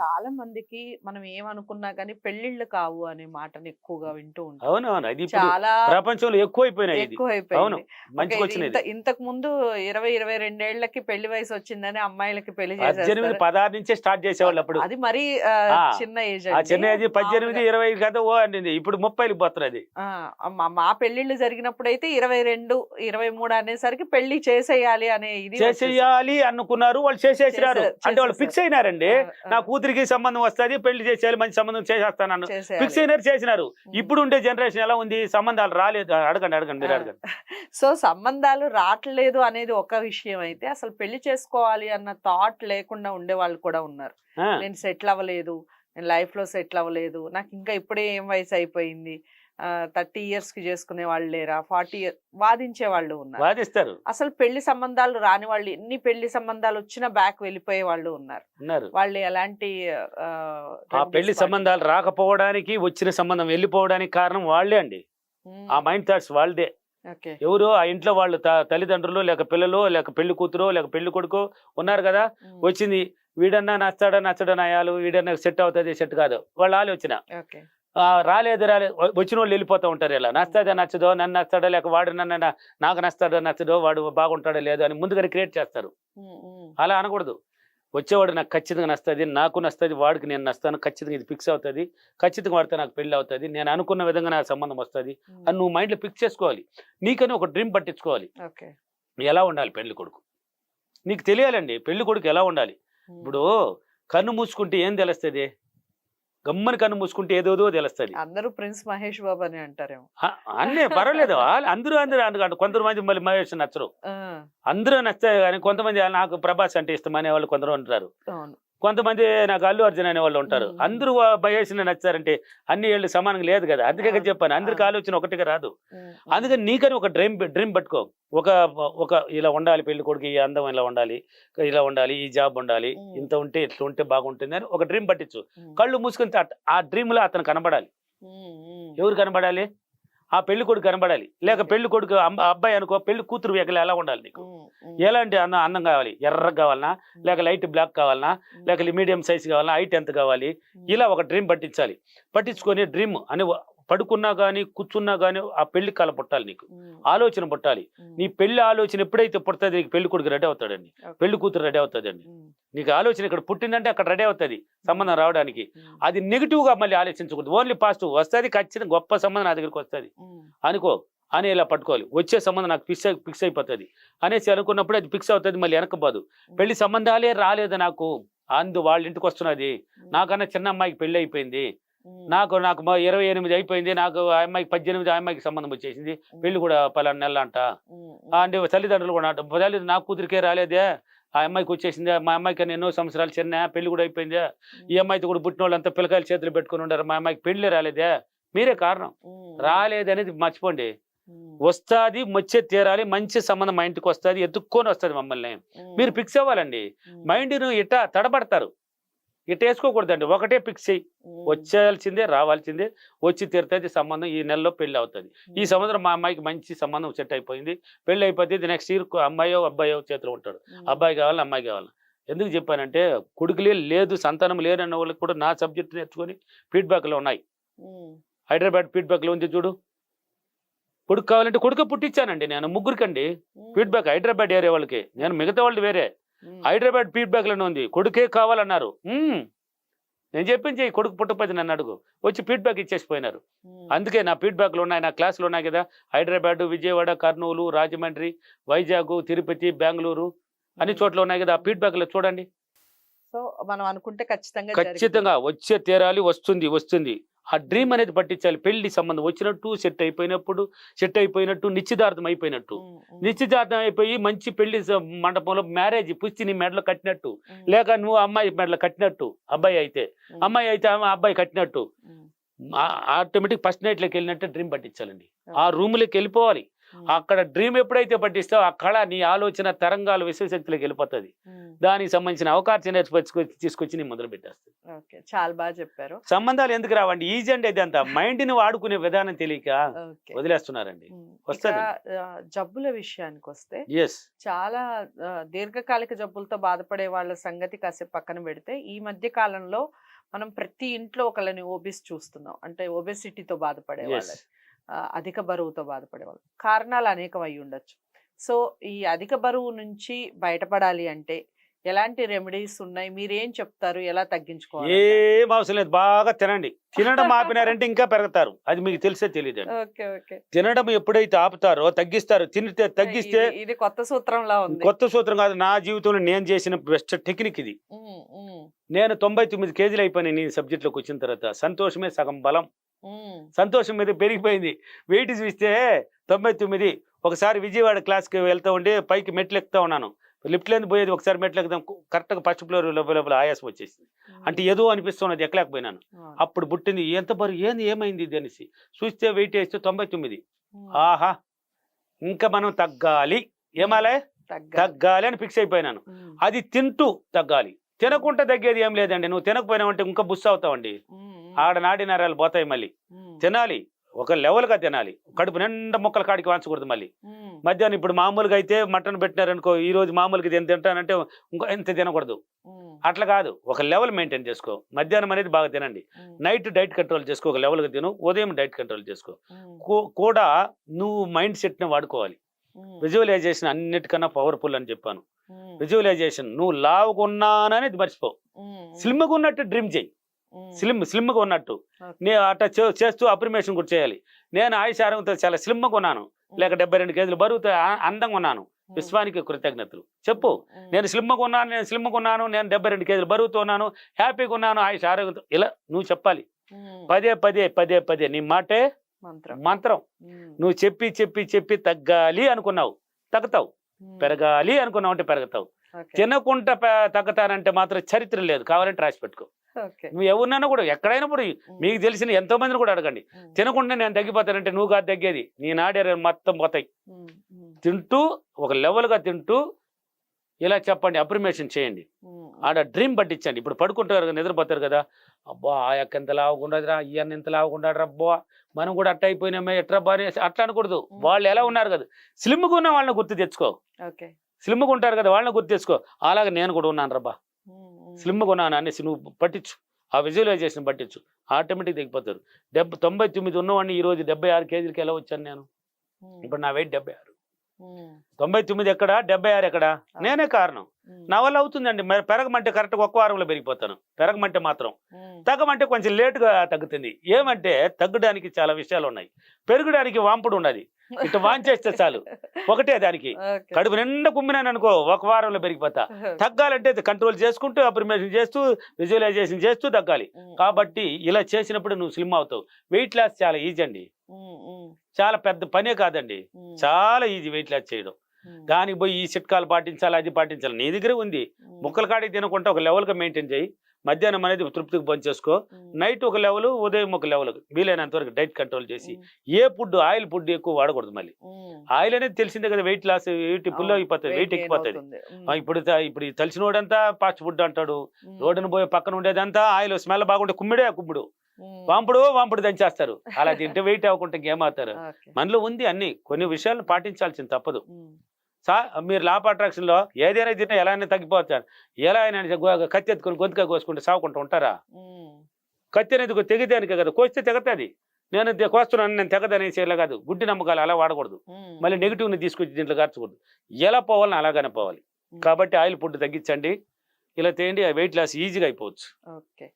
చాలా మందికి మనం ఏమనుకున్నా కానీ పెళ్ళిళ్ళు కావు అనే మాటని ఎక్కువగా వింటూ ఉంటాం. అవునవును. అది ఇప్పుడు చాలా ప్రపంచంలో ఎక్కువైపోయినాయి ఇది. ఎక్కువ అవును. అయిపోయింది మంచిగా ఒక వచ్చినది. ఇంత- ఇంతకు ముందు ఇరవై ఇరవై రెండేళ్ళకి పెళ్ళి వయసు వచ్చిందని అమ్మాయిలకి పెళ్ళి చేసేస్తారు. పదహారు నుంచే స్టార్ట్ చేసేవాళ్ళు అప్పుడు. అది మరి చిన్న ఏజ్ చిన్న ఏజ్ పద్దెనిమిది ఇరవై కదా ఓ అండి ఇప్పుడు ముప్పైకి పోతున్నది. మా పెళ్ళిళ్ళు జరిగినప్పుడు అయితే ఇరవై రెండు ఇరవై మూడు అనేసరికి పెళ్ళి చేసేయాలి అనే ఇది. చేసేయాలి అనుకున్నారు. వాళ్ళు చేసేసినారు. చేసే- అంటే వాళ్ళు. ఫిక్స్ అయినారండి. నా కూతురికి సంబంధం వస్తుంది పెళ్ళి చేసేయాలి మంచి సంబంధం చేసేస్తాను. ఫిక్స్ అయినారు చేసినారు. ఇప్పుడు ఉండే జనరేషన్ ఎలా ఉంది? సంబంధాలు రాలేదు. అడగండి అడగండి మీరు. అడగండి. సో సంబంధాలు రావట్లేదు అనేది ఒక విషయం అయితే అసలు పెళ్ళి చేసుకోవాలి అన్న థాట్ లేకుండా ఉండే వాళ్ళు కూడా ఉన్నారు. నేను సెటిల్ అవ్వలేదు. నేను లైఫ్లో సెటిల్ అవ్వలేదు. నాకు ఇంకా ఇప్పుడే ఏం వయసు అయిపోయింది? థర్టీ ఇయర్స్కి చేసుకునే వాళ్ళు లేరా? ఫార్టీ ఇయర్ వాదించే వాళ్ళు ఉన్నారు. వాదిస్తారు. అసలు పెళ్ళి సంబంధాలు రాని వాళ్ళు ఎన్ని పెళ్ళి సంబంధాలు వచ్చినా బ్యాక్ వెళ్ళిపోయే వాళ్ళు ఉన్నారు. ఉన్నారు. వాళ్ళు ఎలాంటి ఆ, పెళ్ళి సంబంధాలు రాకపోవడానికి వచ్చిన సంబంధం వెళ్ళిపోవడానికి కారణం వాళ్ళే అండి. ఆ మైండ్ థాట్స్ వాళ్ళదే. ఎవరు ఆ ఇంట్లో వాళ్ళు తల్లిదండ్రులు లేక పిల్లలు లేక పెళ్ళి కూతురు లేక పెళ్ళి కొడుకు ఉన్నారు కదా? వచ్చింది వీడన్నా నచ్చాడా నచ్చడా అయ్యాలు వీడన్నా సెట్ అవుతుంది సెట్ కాదు. వాళ్ళ ఆలోచన. రాలేదు రాలేదు. వచ్చిన వాళ్ళు వెళ్ళిపోతూ ఉంటారు ఇలా. నచ్చదా నచ్చదో నన్ను నచ్చాడో లేక వాడు నన్ను నా- నాకు నచ్చాడో నచ్చదో వాడు బాగుంటాడో లేదో అని ముందుగానే క్రియేట్ చేస్తారు. అలా అనకూడదు. వచ్చేవాడు నాకు ఖచ్చితంగా నస్తుంది నాకు నస్తుంది వాడికి నేను నస్తాను ఖచ్చితంగా ఇది ఫిక్స్ అవుతుంది ఖచ్చితంగా వాడితే నాకు పెళ్ళి అవుతుంది నేను అనుకున్న విధంగా నాకు సంబంధం వస్తుంది అని నువ్వు మైండ్లో ఫిక్స్ చేసుకోవాలి. నీకని ఒక డ్రీమ్ పట్టించుకోవాలి. ఓకే. ఎలా ఉండాలి పెళ్ళి కొడుకు? నీకు తెలియాలండి పెళ్ళి కొడుకు ఎలా ఉండాలి? ఇప్పుడు కన్ను మూసుకుంటే ఏం తెలుస్తుంది? గమ్మని కన్ను మూసుకుంటే ఏదోదో తెలుస్తుంది. అందరూ ప్రిన్స్ మహేష్ బాబు అని అంటారేమో. అన్నీ పర్వాలేదు. వాళ్ళు అందరూ అందరూ కొంతమంది మళ్ళీ మహేష్ నచ్చరు. అందరూ నచ్చాయి కానీ కొంతమంది నాకు ప్రభాస్ అంటే ఇష్టం అనే వాళ్ళు కొందరు ఉంటారు. అవును. కొంతమంది నాకు అల్లు అర్జున్ అనే వాళ్ళు ఉంటారు. అందరూ మహేష్ని నచ్చారంటే అన్ని ఏళ్ళు సమానంగా లేదు కదా. అందుకే. చెప్పాను. అందరికి. ఆలోచన ఒకటిగా రాదు. అందుకని నీకని ఒక డ్రీమ్ డ్రీమ్ పట్టుకో. ఒక ఒక ఇలా ఉండాలి పెళ్ళి కొడుకు ఈ అందం ఇలా ఉండాలి ఇలా ఉండాలి ఈ జాబ్ ఉండాలి. ఇంత ఉంటే ఇట్లా ఉంటే బాగుంటుంది అని ఒక డ్రీమ్ పట్టించు. కళ్ళు మూసుకొని ఆ డ్రీమ్లో అతను కనబడాలి. ఎవరు కనబడాలి? ఆ పెళ్ళి కొడుకు కనబడాలి. లేక. పెళ్ళి కొడుకు అబ్బాయి అనుకో పెళ్ళి కూతురు ఎగల ఎలా ఉండాలి నీకు? ఎలాంటి అందం అందం కావాలి? ఎర్ర కావాలనా? లేక లైట్ బ్లాక్ కావాలనా? లేక మీడియం సైజ్ కావాలనా? హైట్ ఎంత కావాలి? ఇలా ఒక డ్రీమ్ పట్టించాలి. పట్టించుకొని డ్రీమ్ అని పడుకున్నా కానీ కూర్చున్నా కానీ ఆ పెళ్ళి కళ పుట్టాలి నీకు. ఆలోచన పుట్టాలి. నీ పెళ్ళి ఆలోచన ఎప్పుడైతే పుడుతుంది నీకు పెళ్ళి కొడుకు రెడీ అవుతాడండి. పెళ్ళి కూతురు రెడీ అవుతుందండి నీకు ఆలోచన ఇక్కడ పుట్టిందంటే అక్కడ రెడీ అవుతుంది సంబంధం రావడానికి. అది నెగిటివ్గా మళ్ళీ ఆలోచించకూడదు. Only positive. వస్తుంది ఖచ్చితంగా గొప్ప సంబంధం నా దగ్గరికి వస్తుంది. అనుకో అని ఇలా పట్టుకోవాలి. వచ్చే సంబంధం నాకు ఫిక్స్ ఫిక్స్ అయిపోతుంది. అనేసి అనుకున్నప్పుడు అది ఫిక్స్ అవుతుంది మళ్ళీ వెనకపోదు పెళ్ళి సంబంధాలే రాలేదు నాకు. అందు వాళ్ళ ఇంటికి వస్తున్నది. నాకన్నా చిన్న అమ్మాయికి పెళ్ళి అయిపోయింది. నాకు నాకు ఇరవై ఎనిమిది అయిపోయింది నాకు ఆ అమ్మాయికి పద్దెనిమిది ఆ అమ్మాయికి సంబంధం వచ్చేసింది. పెళ్ళి కూడా పలానా నెల అంట. అంటే తల్లిదండ్రులు కూడా అంట తల్లి నా కూతురికే రాలేదే ఆ అమ్మాయికి వచ్చేసింది మా అమ్మాయికి అని ఎన్నో సంవత్సరాలు చిన్న పెళ్ళి కూడా అయిపోయిందా. ఈ అమ్మాయితో కూడా పుట్టిన వాళ్ళంతా పిల్లకాయలు చేతులు పెట్టుకుని ఉండారు మా అమ్మాయికి పెళ్ళి రాలేదే మీరే కారణం. రాలేదనేది మర్చిపోండి. వస్తాది వచ్చే తీరాలి మంచి సంబంధం మా ఇంటికి వస్తుంది ఎత్తుక్కొని వస్తుంది మమ్మల్ని. మీరు ఫిక్స్ అవ్వాలండి. మైండ్ను ఇట్ట తడబడతారు. ఇట్ట వేసుకోకూడదండి. ఒకటే ఫిక్స్ చేయి. ఉమ్, వచ్చేయాల్సిందే రావాల్సిందే వచ్చి తీరుతుంది సంబంధం ఈ నెలలో పెళ్ళి అవుతుంది. ఈ సంవత్సరం మా అమ్మాయికి మంచి సంబంధం సెట్ అయిపోయింది. పెళ్ళి అయిపోతుంది నెక్స్ట్ ఇయర్ అమ్మాయో అబ్బాయో చేతిలో ఉంటాడు. అబ్బాయి కావాలి అమ్మాయి కావాలి? ఎందుకు చెప్పానంటే కొడుకులే లేదు సంతానం లేరన్న వాళ్ళకి కూడా నా సబ్జెక్ట్ నేర్చుకొని ఫీడ్బ్యాక్లు ఉన్నాయి. హైదరాబాద్ ఫీడ్బ్యాక్లో ఉంది చూడు. కొడుకు కావాలంటే కొడుకు పుట్టించానండి నేను ముగ్గురికండి. ఫీడ్బ్యాక్ హైదరాబాద్ ఏరియా వాళ్ళకి. నేను మిగతా వాళ్ళు వేరే. హైదరాబాద్ ఫీడ్బ్యాక్లోనే ఉంది. కొడుకే కావాలన్నారు. నేను చెప్పించి కొడుకు పుట్టకపోతే నన్ను అడుగు. వచ్చి ఫీడ్బ్యాక్ ఇచ్చేసిపోయినారు. అందుకే నా ఫీడ్బ్యాక్లు ఉన్నాయి నా క్లాసులు ఉన్నాయి కదా. హైదరాబాద్ విజయవాడ కర్నూలు రాజమండ్రి వైజాగ్ తిరుపతి బెంగళూరు అన్ని చోట్ల ఉన్నాయి కదా. ఆ ఫీడ్బ్యాక్లో చూడండి. సో మనం అనుకుంటే ఖచ్చితంగా ఖచ్చితంగా వచ్చే తీరాలి వస్తుంది వస్తుంది. ఆ డ్రీమ్ అనేది పట్టించాలి. పెళ్ళి సంబంధం వచ్చినట్టు సెట్ అయిపోయినప్పుడు సెట్ అయిపోయినట్టు నిశ్చితార్థం అయిపోయినట్టు. నిశ్చితార్థం అయిపోయి మంచి పెళ్ళి మండపంలో మ్యారేజ్ పుచ్చి నీ మెడలో కట్టినట్టు. లేక నువ్వు అమ్మాయి మెడలో కట్టినట్టు అబ్బాయి అయితే. అమ్మాయి అయితే అబ్బాయి కట్టినట్టు. ఆటోమేటిక్ ఫస్ట్ నైట్లోకి వెళ్ళినట్టే డ్రీమ్ పట్టించాలండి. ఆ రూమ్లోకి వెళ్ళిపోవాలి. అక్కడ డ్రీమ్ ఎప్పుడైతే పట్టిస్తావో ఆ కళ నీ ఆలోచన తరంగాలు విశ్వశక్తిలోకి వెళ్ళిపోతుంది. దానికి సంబంధించిన అవకాశం నేర్చుకొచ్చి తీసుకొచ్చి నీ మొదలు పెట్టేస్తుంది చాలా బాగా చెప్పారు. సంబంధాలు ఎందుకు రావండి? ఈజీ అంటే ఇదంతా మైండ్ని వాడుకునే విధానం తెలియక వదిలేస్తున్నారండి. వస్తది. జబ్బుల విషయానికి వస్తే ఎస్ చాలా దీర్ఘకాలిక జబ్బులతో బాధపడే వాళ్ళ సంగతి కాసేపు పక్కన పెడితే ఈ మధ్య కాలంలో మనం ప్రతి ఇంట్లో ఒకళ్ళని ఓబిస్ చూస్తున్నాం. అంటే ఒబెసిటీతో బాధపడే వాళ్ళని. ఆ, అధిక బరువుతో బాధపడే వాళ్ళు కారణాలు అనేకం అయి ఉండొచ్చు సో ఈ అధిక బరువు నుంచి బయటపడాలి అంటే ఎలాంటి రెమెడీస్ ఉన్నాయి? మీరేం చెప్తారు? ఎలా తగ్గించుకోవాలి ఏం అవసరం లేదు. బాగా తినండి. తినడం ఆపినారంటే ఇంకా పెరుగుతారు. అది మీకు తెలిసే ఓకే తినడం ఎప్పుడైతే ఆపుతారో తగ్గిస్తారు. తినితే తగ్గిస్తే ఇది- కొత్త సూత్రంలా ఉంది. కొత్త సూత్రం కాదు. నా జీవితంలో నేను చేసిన బెస్ట్ టెక్నిక్ ఇది. నేను తొంభై తొమ్మిది కేజీలు అయిపోయినాయి నీ సబ్జెక్ట్లోకి వచ్చిన తర్వాత. సంతోషమే సగం బలం. సంతోషం మీద పెరిగిపోయింది. వెయిట్ చూస్తే తొంభై తొమ్మిది. ఒకసారి విజయవాడ క్లాస్కి వెళ్తా ఉండి పైకి మెట్లు ఎక్కుతా ఉన్నాను. లిఫ్ట్ లేని పోయేది ఒకసారి మెట్లు ఎక్కుదాం కరెక్ట్గా ఫస్ట్ ఫ్లోర్ లోపల ఆయాసం వచ్చేసింది. అంటే ఏదో అనిపిస్తున్నది ఎక్కలేకపోయినాను. అప్పుడు పుట్టింది ఎంత బరువు ఏంది ఏమైంది ఇది అనేసి. చూస్తే వెయిట్ వేస్తే తొంభై తొమ్మిది. ఆహా! ఇంకా మనం తగ్గాలి. ఏమాలే? తగ్గాలి. అని ఫిక్స్ అయిపోయినాను. అది తింటూ తగ్గాలి. తినకుండా తగ్గేది ఏం లేదండి. నువ్వు తినకపోయినావంటే ఇంకా బుస్ అవుతావండి. ఆడ నాడి నరాలు పోతాయి మళ్ళీ. తినాలి. ఒక లెవెల్గా తినాలి. కడుపు నిండా ముక్కల కాడికి వాంచకూడదు మళ్ళీ. మధ్యాహ్నం ఇప్పుడు మామూలుగా అయితే మటన్ పెట్టినారనుకో ఈ రోజు మామూలుగా నేను తింటానంటే ఇంకో ఎంత తినకూడదు. అట్లా కాదు ఒక లెవెల్ మెయింటైన్ చేసుకో. మధ్యాహ్నం అనేది బాగా తినండి. నైట్ డైట్ కంట్రోల్ చేసుకో ఒక లెవెల్గా తిను ఉదయం డైట్ కంట్రోల్ చేసుకో. కూడా నువ్వు మైండ్ సెట్ని వాడుకోవాలి. విజువలైజేషన్ అన్నిటికన్నా పవర్ఫుల్ అని చెప్పాను. విజువలైజేషన్ నువ్వు లావుగా ఉన్నాననేది మర్చిపో స్లిమ్గా ఉన్నట్టు డ్రీమ్ చేయి. స్లిమ్ స్లిమ్గా ఉన్నట్టు. నేను అట్లా చేస్తూ అప్రిమేషన్ కూడా చేయాలి. నేను ఆయుష ఆరోగ్యంతో చాలా స్లిమ్గా ఉన్నాను. లేక డెబ్బై రెండు కేజీలు బరువుతో అందంగా ఉన్నాను. విశ్వానికి కృతజ్ఞతలు. చెప్పు. నేను స్లిమ్గా ఉన్నాను నేను స్లిమ్గా ఉన్నాను నేను డెబ్బై రెండు కేజీలు బరువుతో ఉన్నాను హ్యాపీగా ఉన్నాను ఆయుష ఆరోగ్యంతో. ఇలా నువ్వు చెప్పాలి. పదే పదే పదే పదే నీ మాటే మంత్రం. నువ్వు చెప్పి చెప్పి చెప్పి తగ్గాలి అనుకున్నావు. తగ్గుతావు. పెరగాలి అనుకున్నావు అంటే పెరుగుతావు. తినకుండా తగ్గుతానంటే మాత్రం చరిత్ర లేదు. కావాలంటే రాసి పెట్టుకో. నువ్వు ఎవరినైనా కూడా ఎక్కడైనా కూడా మీకు తెలిసిన ఎంతో మందిని కూడా అడగండి. తినకుండా నేను తగ్గిపోతానంటే నువ్వు కాదు తగ్గేది. నీ నాడే మొత్తం పోతాయి. తింటూ ఒక లెవెల్గా తింటూ ఇలా చెప్పండి అప్రిమేషన్ చేయండి. ఆడ డ్రీమ్ పట్టించండి. ఇప్పుడు పడుకుంటారు కదా నిద్రపోతారు కదా. అబ్బా ఆ యొక్క ఎంత లావుకుండదురా ఇవన్నీ ఎంత లావుకుంటాడు అబ్బా. మనం కూడా అట్ట అయిపోయినామే ఎట్రా బాగా అట్లా అనకూడదు. వాళ్ళు ఎలా ఉన్నారు కదా స్లిమ్గా ఉన్న వాళ్ళని గుర్తు తెచ్చుకో. స్లిమ్గా ఉంటారు కదా వాళ్ళని గుర్తు తెచ్చుకో. అలాగే నేను కూడా ఉన్నాను రబ్బా స్లిమ్గా ఉన్నాను అనేసి నువ్వు పట్టించు. ఆ విజువలైజేషన్ పట్టించు. ఆటోమేటిక్ తగ్గిపోతారు డెబ్బై తొంభై తొమ్మిది ఉన్నవాడిని ఈ రోజు డెబ్బై ఆరు కేజీలకి ఎలా వచ్చాను నేను? ఇప్పుడు నా వెయిట్ డెబ్బై ఆరు. తొంభై తొమ్మిది ఎక్కడ? డెబ్బై ఆరు ఎక్కడ? నేనే కారణం. నా వల్ల అవుతుందండి. మరి పెరగమంటే కరెక్ట్గా ఒక్క వారంలో పెరిగిపోతాను. పెరగమంటే మాత్రం. తగ్గమంటే కొంచెం లేటుగా తగ్గుతుంది. ఏమంటే తగ్గడానికి చాలా విషయాలు ఉన్నాయి. పెరగడానికి వాంపుడు ఉన్నది. ఇటు వాంచేస్తే చాలు. ఒకటే దానికి. కడుపు నిండా కుమ్మినాను అనుకో ఒక వారంలో పెరిగిపోతా. తగ్గాలంటే కంట్రోల్ చేసుకుంటూ అప్రిమేషన్ చేస్తూ విజువలైజేషన్ చేస్తూ తగ్గాలి. కాబట్టి ఇలా చేసినప్పుడు నువ్వు స్లిమ్ అవుతావు. వెయిట్ లాస్ చాలా ఈజీ అండి. చాలా పెద్ద పనే కాదండి. చాలా ఈజీ వెయిట్ లాస్ చేయడం. దానికి పోయి ఈ చిట్కాలు పాటించాలి అది పాటించాలి. నీ దగ్గరే ఉంది. ముక్కల కాడికి తినకుండా ఒక లెవెల్గా మెయింటైన్ చేయి. మధ్యాహ్నం అనేది తృప్తికి బంద్ చేసుకో ఉమ్, నైట్ ఒక లెవెల్ ఉదయం ఒక లెవెల్ వీలైనంత వరకు డైట్ కంట్రోల్ చేసి ఏ ఫుడ్ ఆయిల్ ఫుడ్ ఎక్కువ వాడకూడదు మళ్ళీ. ఆయిల్ అనేది తెలిసిందే కదా వెయిట్ లాస్ వెయిట్ అవును, అయిపోతుంది వెయిట్ ఎక్కిపోతుంది. ఇప్పుడు ఇప్పుడు ఈ తెలిసినోడంతా ఫాస్ట్ ఫుడ్ అంటాడు. రోడ్డును పోయి పక్కన ఉండేదంతా ఆయిల్ స్మెల్ బాగుంటే కుమ్మిడే కుమ్ముడు. వాంపుడు వాంపుడు దంచేస్తారు. అలా తింటే వెయిట్ అవ్వకుంటే ఇంకేమవుతారు ఓకే, మనలో ఉంది అన్ని. కొన్ని విషయాలను పాటించాల్సింది తప్పదు. సా మీరు లాప్ అట్రాక్షన్లో ఏదైనా తిన్నా ఎలా అయినా తగ్గిపోతారు ఎలా అయినా కత్తి ఎత్తుకొని గొంతుగా కోసుకుంటే సాగుకుంటూ ఉంటారా? కత్తి అనేది తెగిదానికే కదా కోస్తే తెగతుంది. నేను కోస్తున్నాను నేను తెగదనేసి ఇలా కాదు. గుడ్డి నమ్మకాలు అలా వాడకూడదు. మళ్ళీ నెగిటివ్ని తీసుకొచ్చి దీంట్లో కార్చకూడదు ఎలా పోవాలని అలాగనే పోవాలి. కాబట్టి ఆయిల్ ఫుడ్ తగ్గించండి. ఇలా తేయండి వెయిట్ లాస్ ఈజీగా అయిపోవచ్చు. ఓకే.